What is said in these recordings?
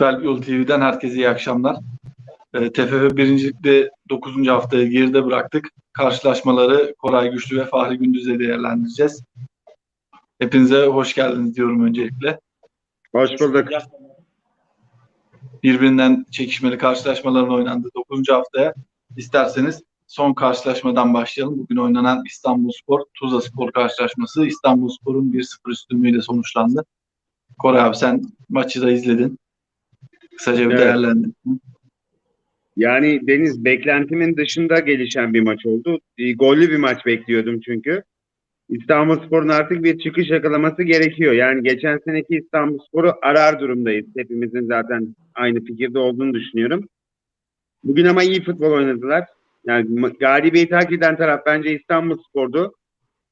Süper Yol TV'den herkese iyi akşamlar. E, TFF 1. Lig'de 9. haftayı geride bıraktık. Karşılaşmaları Koray Güçlü ve Fahri Gündüz'le değerlendireceğiz. Hepinize hoş geldiniz diyorum öncelikle. Hoş bulduk. Birbirinden çekişmeli karşılaşmaların oynandığı 9. haftaya isterseniz son karşılaşmadan başlayalım. Bugün oynanan İstanbulspor Tuzla Spor karşılaşması İstanbulspor'un 1-0 üstünlüğüyle sonuçlandı. Koray abi sen maçı da izledin. Kısaca bir Evet. değerlendir. Yani Deniz beklentimin dışında gelişen bir maç oldu. E, gollü bir maç bekliyordum çünkü. İstanbulspor'un artık bir çıkış yakalaması gerekiyor. Yani geçen seneki İstanbulspor'u arar durumdayız. Hepimizin zaten aynı fikirde olduğunu düşünüyorum. Bugün ama iyi futbol oynadılar. Yani galibiyeti hak eden taraf bence İstanbulspor'du.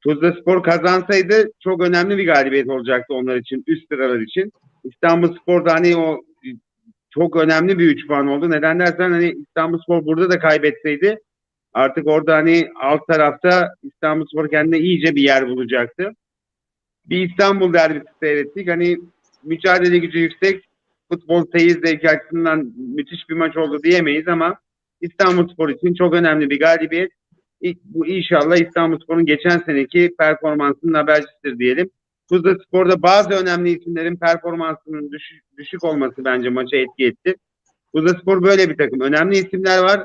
Tuzla Spor kazansaydı çok önemli bir galibiyet olacaktı onlar için, üst sıralar için. İstanbulspor'da hani o çok önemli bir 3 puan oldu. Neden dersen hani İstanbulspor burada da kaybetseydi artık orada hani alt tarafta İstanbulspor kendine iyice bir yer bulacaktı. Bir İstanbul derbisi seyrettik. Hani mücadele gücü yüksek, futbol seyir zevki açısından müthiş bir maç oldu diyemeyiz ama İstanbulspor için çok önemli bir galibiyet. Bu inşallah İstanbulspor'un geçen seneki performansının habercisidir diyelim. Tuzla Spor'da bazı önemli isimlerin performansının düşük, düşük olması bence maça etki etti. Tuzla Spor böyle bir takım. Önemli isimler var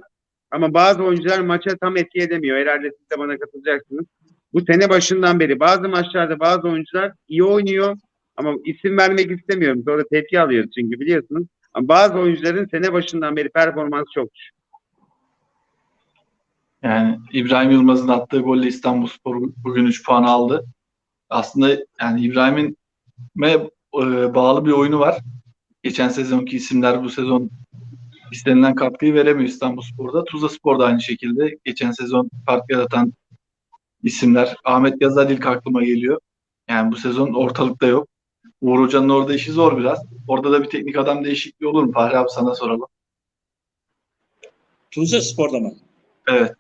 ama bazı oyuncular maça tam etki edemiyor. Herhalde siz de bana katılacaksınız. Bu sene başından beri bazı maçlarda bazı oyuncular iyi oynuyor ama isim vermek istemiyorum. Sonra tepki alıyoruz çünkü biliyorsunuz. Ama bazı oyuncuların sene başından beri performansı çok düşük. Yani İbrahim Yılmaz'ın attığı golle İstanbulspor bugün 3 puan aldı. Aslında yani İbrahim'in e, bağlı bir oyunu var. Geçen sezonki isimler bu sezon istenilen katkıyı veremiyor İstanbulspor'da. Tuzla Spor da aynı şekilde. Geçen sezon fark yaratan isimler. Ahmet Yazar ilk aklıma geliyor. Yani bu sezon ortalıkta yok. Uğur Hoca'nın orada işi zor biraz. Orada da bir teknik adam değişikliği olur mu? Fahri abi sana soralım. Tuzla Spor'da mı? Evet.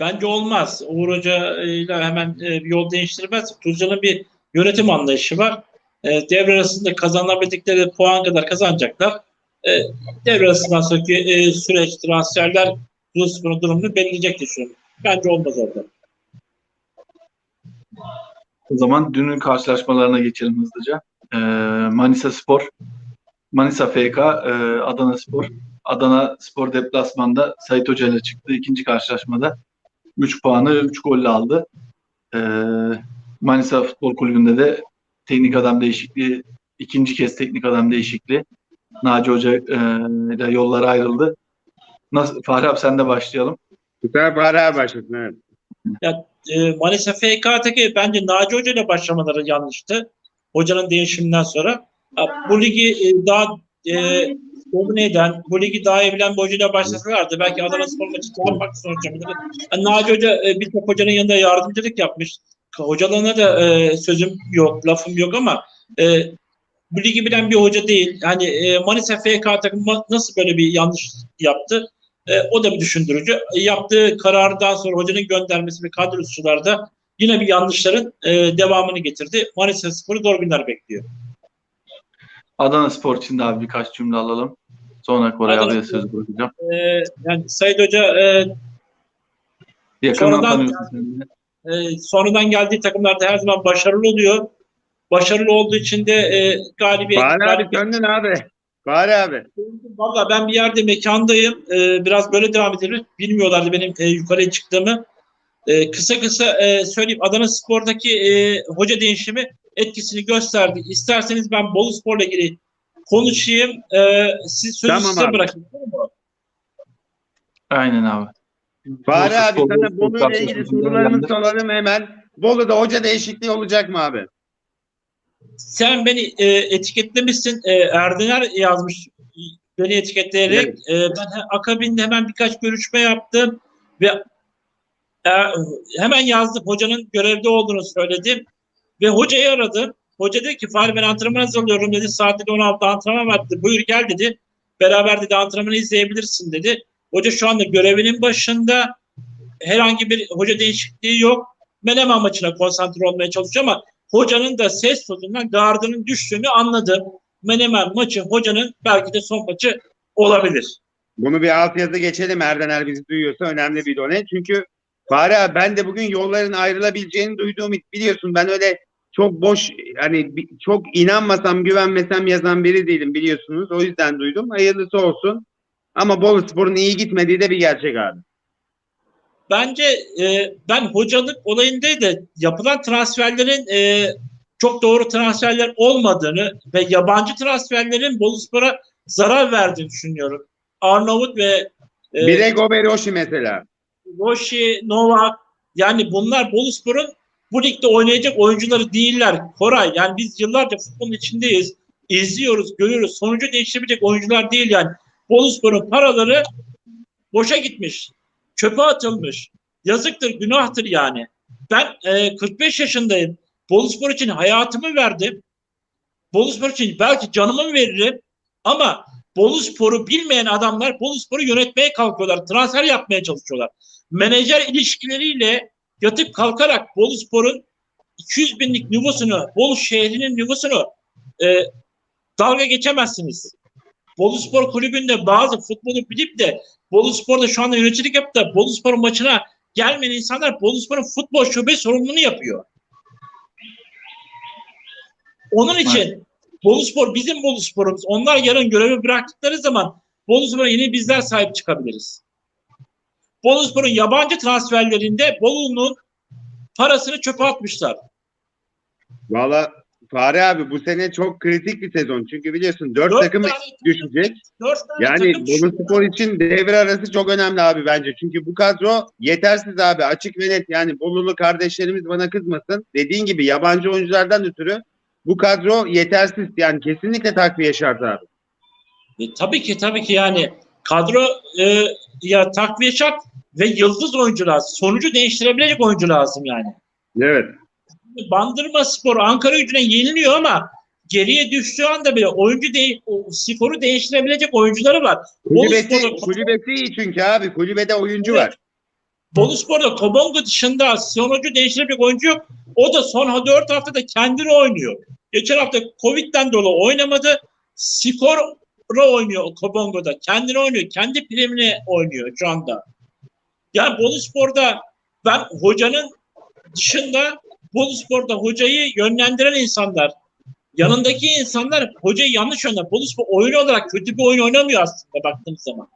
Bence olmaz. Uğur Hoca ile hemen e, bir yol değiştirmez. Tuzla'nın bir yönetim anlayışı var. E, devre arasında kazanabildikleri puan kadar kazanacaklar. E, devre arasından sonraki e, süreç, transferler Spor'un durumunu belirleyecek düşünüyorum. Bence olmaz orada. O zaman dünün karşılaşmalarına geçelim hızlıca. Manisa Spor, Manisa FK, e, Adana Spor. Adana Spor deplasmanda Sait Hoca ile çıktı. ikinci karşılaşmada 3 puanı 3 golle aldı. Ee, Manisa Futbol Kulübü'nde de teknik adam değişikliği, ikinci kez teknik adam değişikliği. Naci Hoca e, ile yollar ayrıldı. Nasıl, Fahri abi sen de başlayalım. Bu sefer Bahar başlasın evet. e, Manisa FK'daki bence Naci Hoca ile başlamaları yanlıştı. Hocanın değişiminden sonra. Bu ligi e, daha e, domine eden, bu ligi daha iyi bilen bir hocayla başlasalardı belki Adana Spor maçı daha farklı sonuç yapabilirdi. Yani Naci Hoca e, birçok hocanın yanında yardımcılık yapmış. Hocalığına da e, sözüm yok, lafım yok ama e, bu ligi bilen bir hoca değil. Yani e, Manisa FK takımı nasıl böyle bir yanlış yaptı? E, o da bir düşündürücü. E, yaptığı karardan sonra hocanın göndermesi ve kadrosularda yine bir yanlışların e, devamını getirdi. Manisa Spor'u zor günler bekliyor. Adana Spor için de abi birkaç cümle alalım. Sonra Koray Adana abiye söz bırakacağım. E, yani Sayın Hoca e, Yakından Sonradan- e, sonradan geldiği takımlarda her zaman başarılı oluyor. Başarılı olduğu için de e, galibiyet, Bahar abi galibiyet döndün abi. Bahar abi. Valla ben bir yerde mekandayım. Ee, biraz böyle devam edelim. Bilmiyorlardı benim e, yukarıya çıktığımı. Ee, kısa kısa e, söyleyeyim. Adana Spor'daki e, hoca değişimi etkisini gösterdi. İsterseniz ben Bolu Spor'la ilgili konuşayım. Ee, siz sözü Tamam size abi. bırakayım. Aynen abi. Bolu abi sana Bolu Bolu Spor ile ilgili değerlendir. soralım hemen. Bolu'da hoca değişikliği olacak mı abi? Sen beni e, etiketlemişsin. E, Erdener yazmış beni etiketleyerek. E, ben akabinde hemen birkaç görüşme yaptım ve e, hemen yazdım. Hocanın görevde olduğunu söyledim ve hocayı aradım. Hoca dedi ki Fahri ben antrenman hazırlıyorum dedi. Saatte de 16 antrenman var dedi. Buyur gel dedi. Beraber dedi antrenmanı izleyebilirsin dedi. Hoca şu anda görevinin başında. Herhangi bir hoca değişikliği yok. Menemen maçına konsantre olmaya çalışıyor ama hocanın da ses tonundan gardının düştüğünü anladım. Menemen maçı hocanın belki de son maçı olabilir. Bunu bir alt yazı geçelim. Erdener bizi duyuyorsa önemli bir done. Çünkü Fahri ben de bugün yolların ayrılabileceğini duyduğum biliyorsun ben öyle çok boş hani çok inanmasam güvenmesem yazan biri değilim biliyorsunuz. O yüzden duydum. Hayırlısı olsun. Ama Bolu Spor'un iyi gitmediği de bir gerçek abi. Bence e, ben hocalık olayında da yapılan transferlerin e, çok doğru transferler olmadığını ve yabancı transferlerin Boluspor'a zarar verdiğini düşünüyorum. Arnavut ve e, Bir de Goberoşi mesela. Roşi, Novak yani bunlar Boluspor'un bu ligde oynayacak oyuncuları değiller. Koray yani biz yıllarca futbolun içindeyiz. İzliyoruz, görüyoruz. Sonucu değiştirebilecek oyuncular değil yani. Boluspor'un paraları boşa gitmiş. Çöpe atılmış. Yazıktır, günahtır yani. Ben e, 45 yaşındayım. Boluspor için hayatımı verdim. Boluspor için belki canımı veririm. Ama Boluspor'u bilmeyen adamlar Boluspor'u yönetmeye kalkıyorlar. Transfer yapmaya çalışıyorlar. Menajer ilişkileriyle yatıp kalkarak Boluspor'un 200 binlik nüfusunu, Bolu şehrinin nüfusunu e, dalga geçemezsiniz. Boluspor kulübünde bazı futbolu bilip de Boluspor'da şu anda yöneticilik yapıp da Boluspor maçına gelmeyen insanlar Boluspor'un futbol şube sorumluluğunu yapıyor. Onun için Boluspor bizim Boluspor'umuz. Onlar yarın görevi bıraktıkları zaman Boluspor'a yine bizler sahip çıkabiliriz. Boluspor'un yabancı transferlerinde Bolu'nun parasını çöpe atmışlar. Valla Fahri abi bu sene çok kritik bir sezon. Çünkü biliyorsun 4 Dört takım tane düşecek. dört tane Yani takım Bolu Spor için devre arası çok önemli abi bence. Çünkü bu kadro yetersiz abi. Açık ve net. Yani Bolulu kardeşlerimiz bana kızmasın. Dediğin gibi yabancı oyunculardan ötürü bu kadro yetersiz. Yani kesinlikle takviye şart abi. E, tabii ki tabii ki yani kadro e, ya takviye şart ve yıldız oyuncu lazım. Sonucu değiştirebilecek oyuncu lazım yani. Evet. Bandırma Spor Ankara gücüne yeniliyor ama geriye düştüğü anda bile oyuncu değil, skoru değiştirebilecek oyuncuları var. Kulübesi, Boluspor'da- kulübesi iyi çünkü abi. Kulübede oyuncu Evet. var. Boluspor'da Kobongo dışında sonucu değiştirebilecek oyuncu yok. O da son 4 haftada kendini oynuyor. Geçen hafta Covid'den dolayı oynamadı. Skora oynuyor Kobongo'da. Kendini oynuyor. Kendi primini oynuyor şu anda. Yani Boluspor'da ben hocanın dışında Boluspor'da hocayı yönlendiren insanlar, yanındaki insanlar hocayı yanlış yönlendirir. Boluspor oyun olarak kötü bir oyun oynamıyor aslında baktığımız zaman.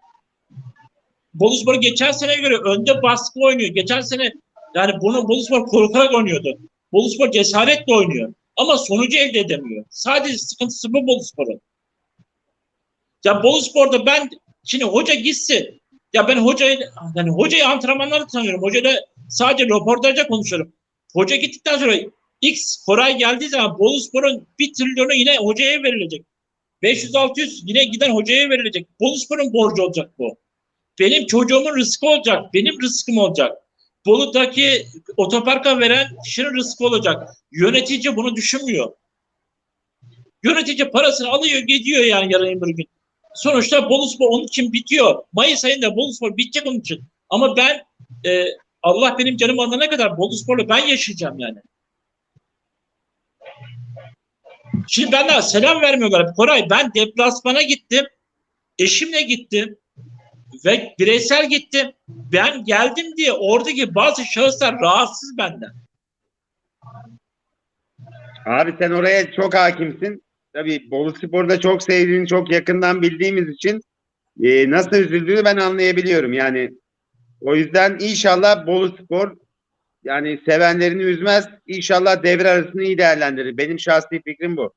Boluspor geçen sene göre önde baskı oynuyor. Geçen sene yani bunu Boluspor korkarak oynuyordu. Boluspor cesaretle oynuyor. Ama sonucu elde edemiyor. Sadece sıkıntısı bu Boluspor'un. Ya Boluspor'da ben şimdi hoca gitsin. Ya ben hocayı yani hocayı antrenmanları tanıyorum. Hocayla sadece röportajda konuşuyorum. Hoca gittikten sonra X Koray geldiği zaman Boluspor'un bir trilyonu yine hocaya verilecek. 500-600 yine giden hocaya verilecek. Boluspor'un borcu olacak bu. Benim çocuğumun rızkı olacak. Benim rızkım olacak. Bolu'daki otoparka veren kişinin rızkı olacak. Yönetici bunu düşünmüyor. Yönetici parasını alıyor gidiyor yani yarın bir gün. Sonuçta Boluspor onun için bitiyor. Mayıs ayında Boluspor bitecek onun için. Ama ben e, Allah benim canım alana kadar Boluspor'la ben yaşayacağım yani. Şimdi benden selam vermiyorlar. Koray ben deplasmana gittim. Eşimle gittim. Ve bireysel gittim. Ben geldim diye oradaki bazı şahıslar rahatsız benden. Abi sen oraya çok hakimsin. Tabii Bolu Spor'da çok sevdiğini çok yakından bildiğimiz için e, nasıl üzüldüğünü ben anlayabiliyorum. Yani o yüzden inşallah Bolu Spor yani sevenlerini üzmez. İnşallah devre arasını iyi değerlendirir. Benim şahsi fikrim bu.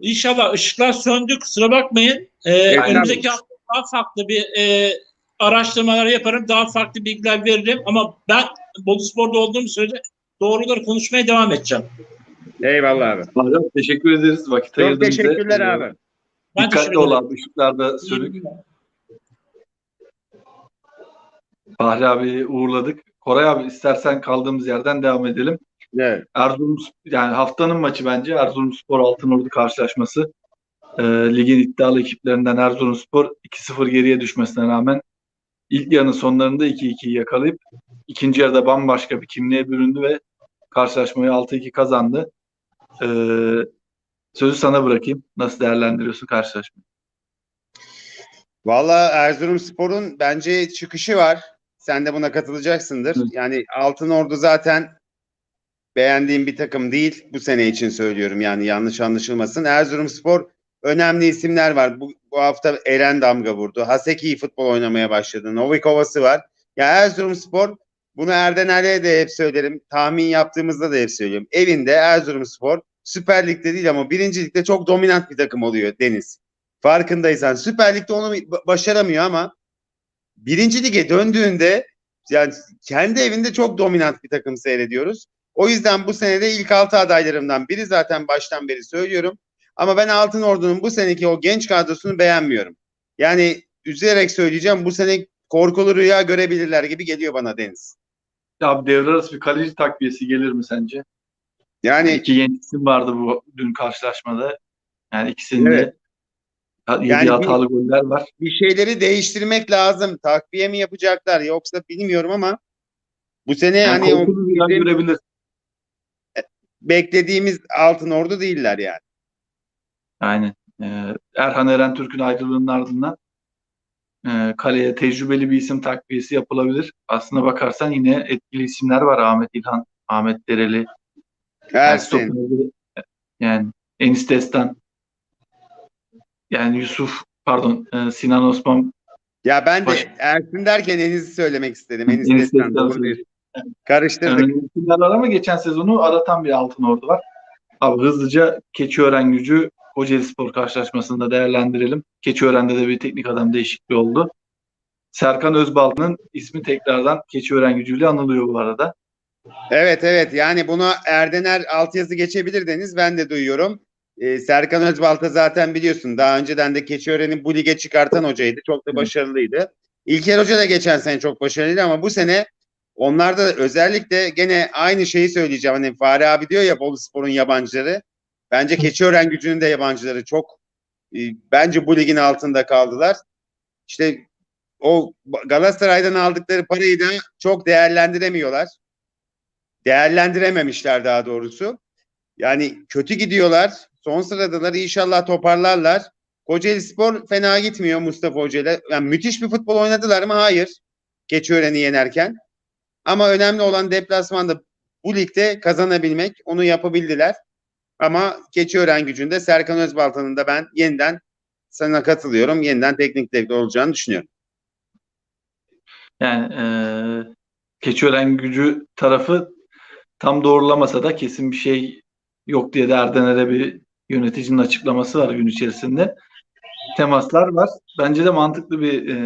İnşallah ışıklar söndü kusura bakmayın. Ee, önümüzdeki hafta daha farklı bir e, araştırmalar yaparım. Daha farklı bilgiler veririm. Ama ben Bolu Spor'da olduğum sürece doğruları konuşmaya devam edeceğim. Eyvallah abi. Hocam teşekkür ederiz vakit Çok ayırdığınız için. teşekkürler Ee, abi. Ben Dikkatli ol abi ışıklarda sönük. Fahri abi uğurladık. Koray abi istersen kaldığımız yerden devam edelim. Evet. Erzurum yani haftanın maçı bence Erzurumspor Altınordu karşılaşması. Ee, ligin iddialı ekiplerinden Erzurumspor 2-0 geriye düşmesine rağmen ilk yarının sonlarında 2-2'yi yakalayıp ikinci yarıda bambaşka bir kimliğe büründü ve karşılaşmayı 6-2 kazandı. Ee, sözü sana bırakayım. Nasıl değerlendiriyorsun karşılaşmayı? Valla Erzurumspor'un bence çıkışı var. Sen de buna katılacaksındır. Evet. Yani Altın Ordu zaten beğendiğim bir takım değil. Bu sene için söylüyorum yani yanlış anlaşılmasın. Erzurumspor önemli isimler var. Bu, bu hafta Eren damga vurdu. Haseki iyi futbol oynamaya başladı. Novikova'sı var. Ya Erzurumspor bunu Erdener'e de hep söylerim. Tahmin yaptığımızda da hep söylüyorum. Evinde Erzurumspor Süper Lig'de değil ama birinci ligde çok dominant bir takım oluyor Deniz. Farkındaysan Süper Lig'de onu ba- başaramıyor ama birinci lige döndüğünde yani kendi evinde çok dominant bir takım seyrediyoruz. O yüzden bu senede ilk altı adaylarımdan biri zaten baştan beri söylüyorum. Ama ben Altın Ordu'nun bu seneki o genç kadrosunu beğenmiyorum. Yani üzülerek söyleyeceğim bu sene korkulu rüya görebilirler gibi geliyor bana Deniz. Ya devre arası bir kaleci takviyesi gelir mi sence? Yani İki genç isim vardı bu dün karşılaşmada. Yani ikisinde Evet. Yani bir- hatalı goller var. bir şeyleri değiştirmek lazım. Takviye mi yapacaklar yoksa bilmiyorum ama bu sene Yani hani o bizim görebilir. beklediğimiz Altın Ordu değiller yani. Yani e, Erhan Eren Türk'ün ayrılığının ardından e, kaleye tecrübeli bir isim takviyesi yapılabilir. Aslına bakarsan yine etkili isimler var. Ahmet İlhan, Ahmet Dereli, yani, Ersin. yani Enis Destan, yani Yusuf, pardon e, Sinan Osman Ya ben de Baş- Ersin derken Enis'i söylemek istedim. Enis Enis Destan. Destan. Karıştırdık. önemli isimler var ama geçen sezonu aratan bir Altın Ordu var. Abi hızlıca Keçiören gücü Kocaeli Spor karşılaşmasında değerlendirelim. Keçiören'de de bir teknik adam değişikliği oldu. Serkan Özbal'ın ismi tekrardan Keçiören gücüyle anılıyor bu arada. Evet evet yani bunu Erdener altyazı geçebilir Deniz ben de duyuyorum. Ee, Serkan Özbalta zaten biliyorsun daha önceden de Keçiören'i bu lige çıkartan hocaydı. Çok da başarılıydı. İlker Hoca da geçen sene çok başarılıydı ama bu sene onlarda da özellikle gene aynı şeyi söyleyeceğim. Hani Fahri abi diyor ya Bolu Spor'un yabancıları. Bence Keçiören gücünün de yabancıları çok e, bence bu ligin altında kaldılar. İşte o Galatasaray'dan aldıkları parayı da çok değerlendiremiyorlar değerlendirememişler daha doğrusu. Yani kötü gidiyorlar. Son sıradalar. İnşallah toparlarlar. Kocaeli Spor fena gitmiyor Mustafa Hoca ile. Yani müthiş bir futbol oynadılar mı? Hayır. Keçiören'i yenerken. Ama önemli olan deplasmanda bu ligde kazanabilmek. Onu yapabildiler. Ama Keçiören gücünde Serkan Özbalta'nın da ben yeniden sana katılıyorum. Yeniden teknik direktör olacağını düşünüyorum. Yani e, Keçiören gücü tarafı tam doğrulamasa da kesin bir şey yok diye de Erdener'e bir yöneticinin açıklaması var gün içerisinde. Temaslar var. Bence de mantıklı bir e,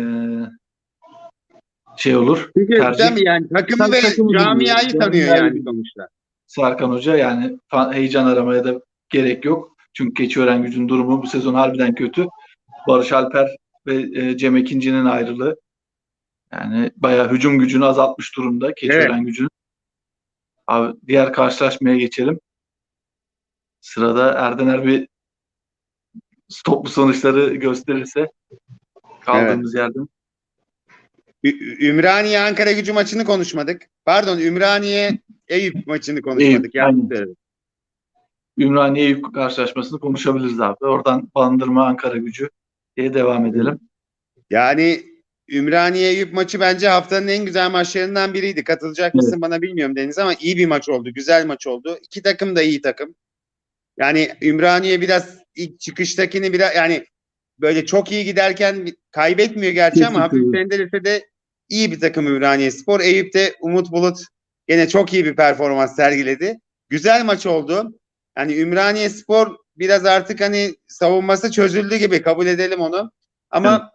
şey olur. Çünkü Tercih. değil mi yani takımı Sen ve camiayı tanıyor yani sonuçta. Serkan Hoca yani heyecan aramaya da gerek yok. Çünkü Keçiören gücün durumu bu sezon harbiden kötü. Barış Alper ve e, Cem Ekinci'nin ayrılığı yani bayağı hücum gücünü azaltmış durumda Keçiören gücünün. Abi diğer karşılaşmaya geçelim. Sırada Erdener bir toplu sonuçları gösterirse kaldığımız yerden. Ü- Ümraniye Ankara gücü maçını konuşmadık. Pardon Ümraniye Eyüp maçını konuşmadık. Eyüp. Ümraniye Eyüp karşılaşmasını konuşabiliriz abi. Oradan Bandırma Ankara gücü diye devam edelim. Yani Ümraniye Eyüp maçı bence haftanın en güzel maçlarından biriydi. Katılacak mısın bana bilmiyorum Deniz ama iyi bir maç oldu. Güzel maç oldu. İki takım da iyi takım. Yani Ümraniye biraz ilk çıkıştakini biraz yani böyle çok iyi giderken kaybetmiyor gerçi ama hafif sendelese de iyi bir takım Ümraniye Spor. Eyüp'te Umut Bulut gene çok iyi bir performans sergiledi. Güzel maç oldu. Yani Ümraniye Spor biraz artık hani savunması çözüldü gibi kabul edelim onu. Ama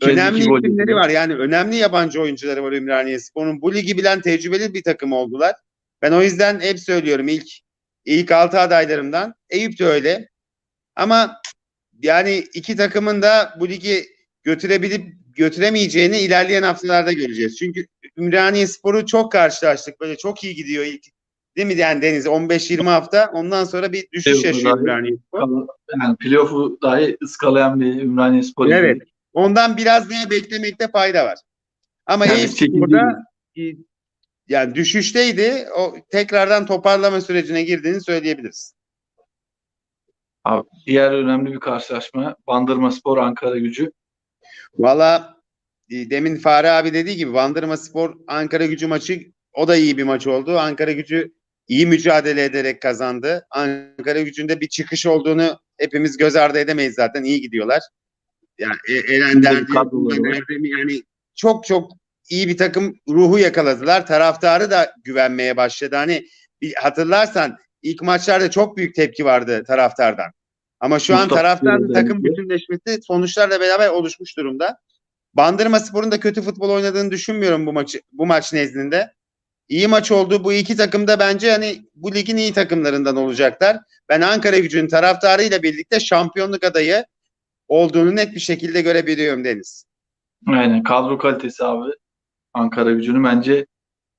kez önemli isimleri var. Yani önemli yabancı oyuncuları var Ümraniye Spor'un. Bu ligi bilen tecrübeli bir takım oldular. Ben o yüzden hep söylüyorum ilk ilk altı adaylarımdan. Eyüp de öyle. Ama yani iki takımın da bu ligi götürebilip götüremeyeceğini ilerleyen haftalarda göreceğiz. Çünkü Ümraniye Spor'u çok karşılaştık. Böyle çok iyi gidiyor ilk. Değil mi yani Deniz? 15-20 hafta. Ondan sonra bir düşüş Evet, yaşıyor Ümraniye Spor. Yani playoff'u dahi ıskalayan bir Ümraniye Spor. Evet. izledik. Ondan biraz daha beklemekte fayda var. Ama Yani burada yani düşüşteydi. O tekrardan toparlama sürecine girdiğini söyleyebiliriz. Abi, diğer önemli bir karşılaşma Bandırma Spor Ankara Gücü. Valla e, demin Fahri abi dediği gibi Bandırma Spor Ankara gücü maçı o da iyi bir maç oldu. Ankara gücü iyi mücadele ederek kazandı. Ankara gücünde bir çıkış olduğunu hepimiz göz ardı edemeyiz zaten. İyi gidiyorlar. Yani e. Erdem'i yani çok çok iyi bir takım ruhu yakaladılar. Taraftarı da güvenmeye başladı. Hani bir hatırlarsan ilk maçlarda çok büyük tepki vardı taraftardan. Ama şu an Mustafa taraftarın Yıldırım takım bütünleşmesi sonuçlarla beraber oluşmuş durumda. Bandırma Spor'un da kötü futbol oynadığını düşünmüyorum bu maçı bu maç nezdinde. İyi maç oldu. Bu iki takım da bence hani bu ligin iyi takımlarından olacaklar. Ben Ankara Gücü'nün taraftarıyla birlikte şampiyonluk adayı olduğunu net bir şekilde görebiliyorum Deniz. Aynen kadro kalitesi abi Ankara Gücü'nün bence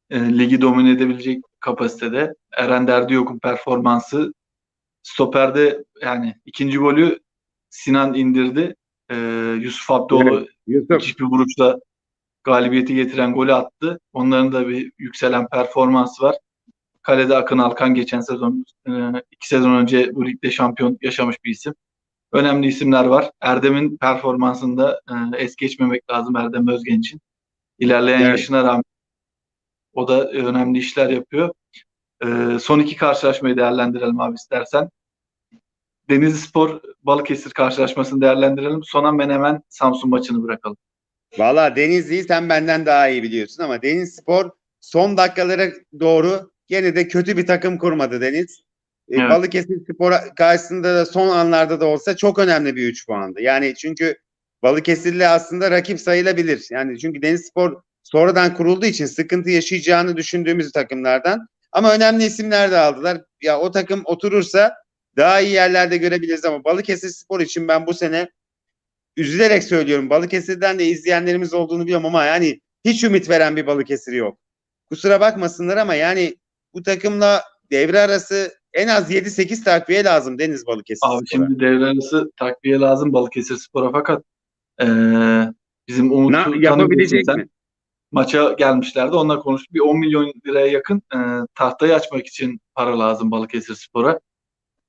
e, ligi domine edebilecek kapasitede. Eren Derdiyok'un performansı stoperde yani ikinci golü Sinan indirdi. E, Yusuf Abdoğlu Yusuf müthiş bir vuruşla galibiyeti getiren golü attı. Onların da bir yükselen performansı var. Kalede Akın Alkan geçen sezon, e, iki sezon önce bu ligde şampiyon yaşamış bir isim. Önemli isimler var. Erdem'in performansında e, es geçmemek lazım Erdem Özgenç'in. İlerleyen Evet. yaşına rağmen o da önemli işler yapıyor. E, son iki karşılaşmayı değerlendirelim abi istersen. Denizli Spor Balıkesir karşılaşmasını değerlendirelim. Sonra Menemen Samsun maçını bırakalım. Valla Denizli'yi sen benden daha iyi biliyorsun ama Deniz Spor son dakikalara doğru gene de kötü bir takım kurmadı Deniz. E, Evet. Balıkesir Spor karşısında da son anlarda da olsa çok önemli bir 3 puandı. Yani çünkü Balıkesir'le aslında rakip sayılabilir. Yani çünkü Deniz Spor sonradan kurulduğu için sıkıntı yaşayacağını düşündüğümüz takımlardan. Ama önemli isimler de aldılar. Ya o takım oturursa daha iyi yerlerde görebiliriz ama Balıkesir Spor için ben bu sene üzülerek söylüyorum. Balıkesir'den de izleyenlerimiz olduğunu biliyorum ama yani hiç ümit veren bir Balıkesir yok. Kusura bakmasınlar ama yani bu takımla devre arası en az 7-8 takviye lazım Deniz Balıkesir Abi Spor'a. şimdi devre arası takviye lazım Balıkesir Spor'a fakat e, bizim Umut'u yapabilecek mi? Maça gelmişlerdi. Onunla konuştuk. Bir 10 milyon liraya yakın e, tahtayı açmak için para lazım Balıkesir Spor'a.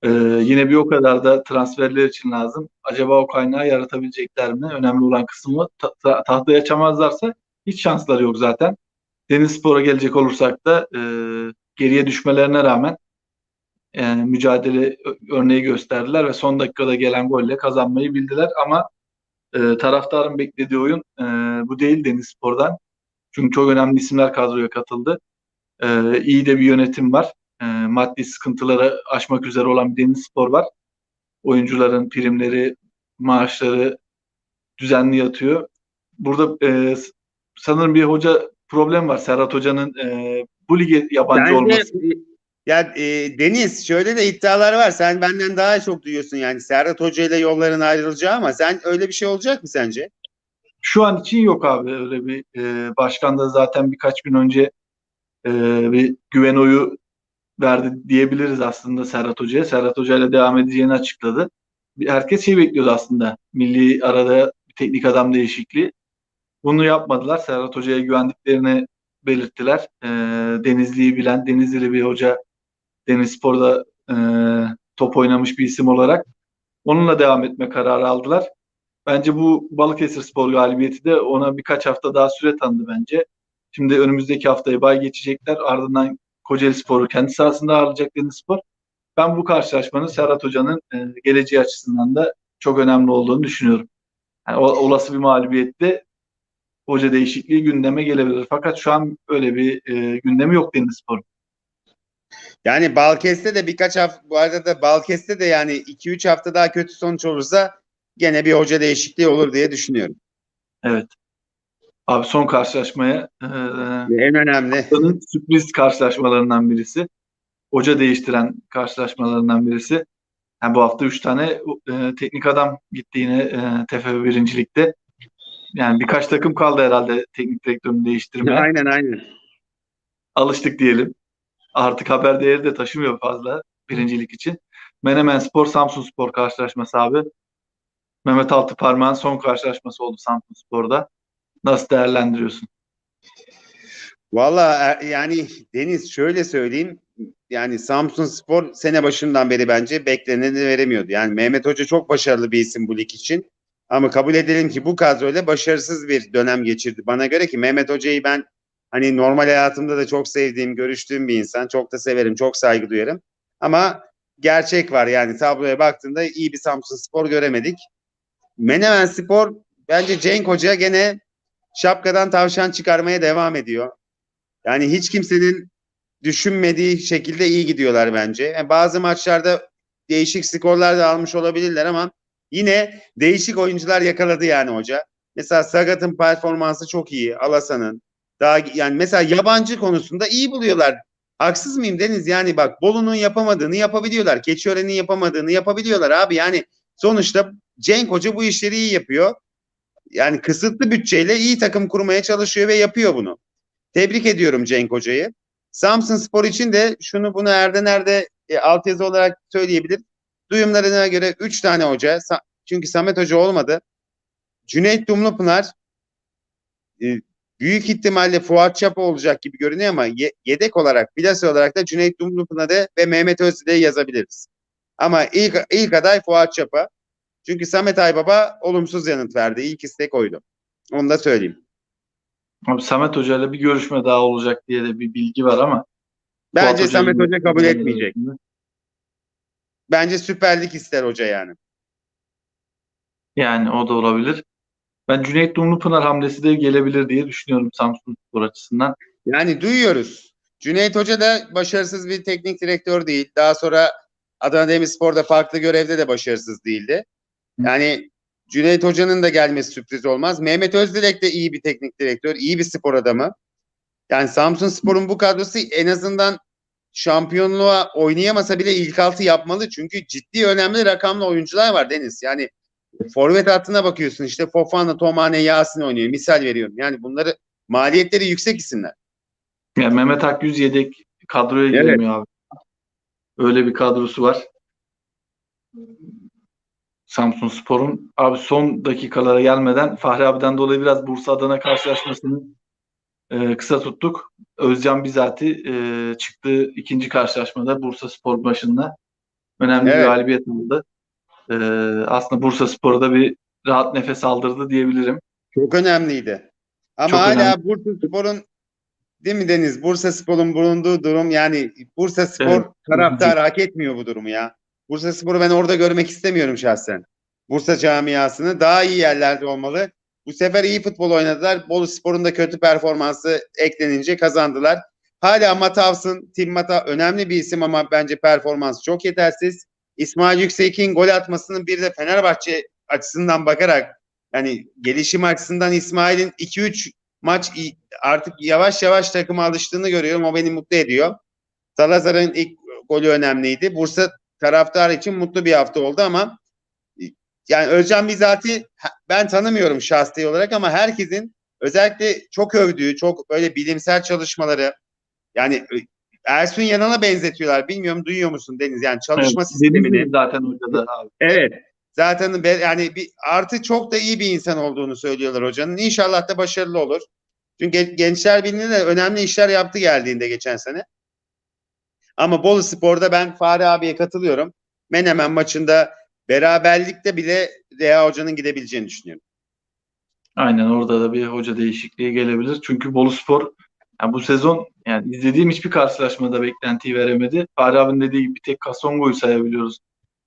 E, yine bir o kadar da transferler için lazım. Acaba o kaynağı yaratabilecekler mi? Önemli olan kısmı ta- ta- tahtayı açamazlarsa hiç şansları yok zaten. Deniz Spor'a gelecek olursak da e, geriye düşmelerine rağmen e, mücadele örneği gösterdiler ve son dakikada gelen golle kazanmayı bildiler ama e, taraftarın beklediği oyun e, bu değil Deniz Spor'dan. Çünkü çok önemli isimler kadroya katıldı. E, iyi de bir yönetim var. E, maddi sıkıntıları aşmak üzere olan bir Deniz Spor var. Oyuncuların primleri, maaşları düzenli yatıyor. Burada e, sanırım bir hoca problem var. Serhat Hoca'nın e, bu lige yabancı Bence olması. ya e, Deniz şöyle de iddialar var. Sen benden daha çok duyuyorsun yani Serhat Hoca ile yolların ayrılacağı ama sen öyle bir şey olacak mı sence? Şu an için yok abi öyle bir e, başkan da zaten birkaç gün önce e, bir güven oyu verdi diyebiliriz aslında Serhat Hoca'ya. Serhat Hoca ile devam edeceğini açıkladı. Herkes şey bekliyordu aslında. Milli arada bir teknik adam değişikliği. Bunu yapmadılar. Serhat Hoca'ya güvendiklerini belirttiler. E, Denizli'yi bilen, Denizli'li bir hoca Deniz Spor'da e, top oynamış bir isim olarak onunla devam etme kararı aldılar. Bence bu Balıkesir Spor galibiyeti de ona birkaç hafta daha süre tanıdı bence. Şimdi önümüzdeki haftayı bay geçecekler. Ardından Kocaeli Spor'u kendi sahasında ağırlayacak Deniz Spor. Ben bu karşılaşmanın Serhat Hoca'nın e, geleceği açısından da çok önemli olduğunu düşünüyorum. Yani olası bir mağlubiyette hoca değişikliği gündeme gelebilir. Fakat şu an öyle bir e, gündemi yok Deniz Spor'un. Yani Balkes'te de birkaç hafta bu arada da Balkes'te de yani 2-3 hafta daha kötü sonuç olursa gene bir hoca değişikliği olur diye düşünüyorum. Evet. Abi son karşılaşmaya e, En önemli. haftanın sürpriz karşılaşmalarından birisi. Hoca değiştiren karşılaşmalarından birisi. Yani bu hafta 3 tane e, teknik adam gitti yine e, TFF birincilikte. Yani birkaç takım kaldı herhalde teknik direktörünü değiştirmeye. aynen aynen. Alıştık diyelim. Artık haber değeri de taşımıyor fazla birincilik için. Menemen Spor, Samsun Spor karşılaşması abi. Mehmet Altıparmak'ın son karşılaşması oldu Samsun Spor'da. Nasıl değerlendiriyorsun? Valla e, yani Deniz şöyle söyleyeyim. yani Samsun Spor sene başından beri bence bekleneni veremiyordu. Yani Mehmet Hoca çok başarılı bir isim bu lig için. Ama kabul edelim ki bu kadroyla başarısız bir dönem geçirdi. Bana göre ki Mehmet Hoca'yı ben hani normal hayatımda da çok sevdiğim, görüştüğüm bir insan. Çok da severim, çok saygı duyarım. Ama gerçek var yani tabloya baktığında iyi bir Samsun Spor göremedik. Menemen Spor bence Cenk Hoca gene şapkadan tavşan çıkarmaya devam ediyor. Yani hiç kimsenin düşünmediği şekilde iyi gidiyorlar bence. Yani bazı maçlarda değişik skorlar da almış olabilirler ama yine değişik oyuncular yakaladı yani hoca. Mesela Sagat'ın performansı çok iyi. Alasan'ın. Daha yani mesela yabancı konusunda iyi buluyorlar. Haksız mıyım Deniz? Yani bak Bolu'nun yapamadığını yapabiliyorlar. Keçiören'in yapamadığını yapabiliyorlar abi. Yani sonuçta Cenk Hoca bu işleri iyi yapıyor. Yani kısıtlı bütçeyle iyi takım kurmaya çalışıyor ve yapıyor bunu. Tebrik ediyorum Cenk Hoca'yı. Samsun Spor için de şunu bunu Erde nerede e, altyazı olarak söyleyebilir. Duyumlarına göre 3 tane hoca çünkü Samet Hoca olmadı. Cüneyt Dumlupınar e, büyük ihtimalle Fuat Çapa olacak gibi görünüyor ama ye- yedek olarak, plase olarak da Cüneyt Dumlupınar'ı ve Mehmet Özdile'yi yazabiliriz. Ama ilk, ilk aday Fuat Çapa. Çünkü Samet Aybaba olumsuz yanıt verdi. İlk istek oydu. Onu da söyleyeyim. Abi Samet Hoca ile bir görüşme daha olacak diye de bir bilgi var ama Bence Fuat Samet Hoca kabul etmeyecek. Bence Süper Lig ister hoca yani. Yani o da olabilir. Ben Cüneyt Dumlupınar hamlesi de gelebilir diye düşünüyorum Samsun Spor açısından. Yani duyuyoruz. Cüneyt Hoca da başarısız bir teknik direktör değil. Daha sonra Adana Demirspor'da farklı görevde de başarısız değildi. Yani Cüneyt Hoca'nın da gelmesi sürpriz olmaz. Mehmet Özdilek de iyi bir teknik direktör, iyi bir spor adamı. Yani Samsun Spor'un bu kadrosu en azından şampiyonluğa oynayamasa bile ilk altı yapmalı. Çünkü ciddi önemli rakamlı oyuncular var Deniz. Yani forvet hattına bakıyorsun işte Fofana, Tomane, Yasin oynuyor. Misal veriyorum. Yani bunları maliyetleri yüksek isimler. Yani Mehmet Akgüz yedek kadroya Evet. giremiyor abi. Öyle bir kadrosu var. Samsun Spor'un. Abi son dakikalara gelmeden Fahri abiden dolayı biraz Bursa Adana karşılaşmasını e, kısa tuttuk. Özcan bizatihi e, çıktığı ikinci karşılaşmada Bursa Spor başında önemli bir Evet. galibiyet aldı. E, aslında Bursa Spor'a da bir rahat nefes aldırdı diyebilirim. Çok önemliydi. Ama Çok hala önemli. Bursa Spor'un değil mi Deniz? Bursa Spor'un bulunduğu durum yani Bursa Spor Evet. taraftarı hak etmiyor bu durumu ya. Bursa Spor'u ben orada görmek istemiyorum şahsen. Bursa camiasını daha iyi yerlerde olmalı. Bu sefer iyi futbol oynadılar. Bolu Spor'un da kötü performansı eklenince kazandılar. Hala Matavs'ın, Tim Mata önemli bir isim ama bence performans çok yetersiz. İsmail Yüksek'in gol atmasının bir de Fenerbahçe açısından bakarak yani gelişim açısından İsmail'in 2-3 maç artık yavaş yavaş takıma alıştığını görüyorum. O beni mutlu ediyor. Salazar'ın ilk golü önemliydi. Bursa taraftar için mutlu bir hafta oldu ama yani Özcan Bizati ben tanımıyorum şahsi olarak ama herkesin özellikle çok övdüğü, çok böyle bilimsel çalışmaları yani Ersun Yanal'a benzetiyorlar. Bilmiyorum duyuyor musun Deniz? Yani çalışma Evet, sistemini. zaten hoca da abi. Evet. Zaten yani bir artı çok da iyi bir insan olduğunu söylüyorlar hocanın. İnşallah da başarılı olur. Çünkü Gen- Gençler Birliği'nde de önemli işler yaptı geldiğinde geçen sene. Ama Bolu Spor'da ben Fahri abiye katılıyorum. Menemen maçında beraberlikte bile Rea Hoca'nın gidebileceğini düşünüyorum. Aynen orada da bir hoca değişikliği gelebilir. Çünkü Boluspor yani bu sezon yani izlediğim hiçbir karşılaşmada beklentiyi veremedi. Fahri abinin dediği gibi bir tek Kasongo'yu sayabiliyoruz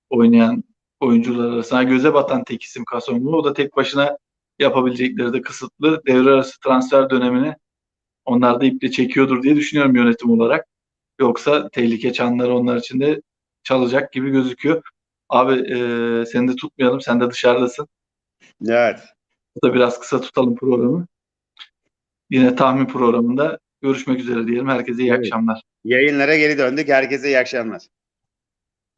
oynayan oyuncular arasında. Göze batan tek isim Kasongo. O da tek başına yapabilecekleri de kısıtlı. Devre arası transfer dönemini onlar da iple çekiyordur diye düşünüyorum yönetim olarak. Yoksa tehlike çanları onlar için de çalacak gibi gözüküyor. Abi e, seni de tutmayalım. Sen de dışarıdasın. Evet. da biraz kısa tutalım programı. Yine tahmin programında görüşmek üzere diyelim. Herkese iyi Evet. akşamlar. Yayınlara geri döndük. Herkese iyi akşamlar.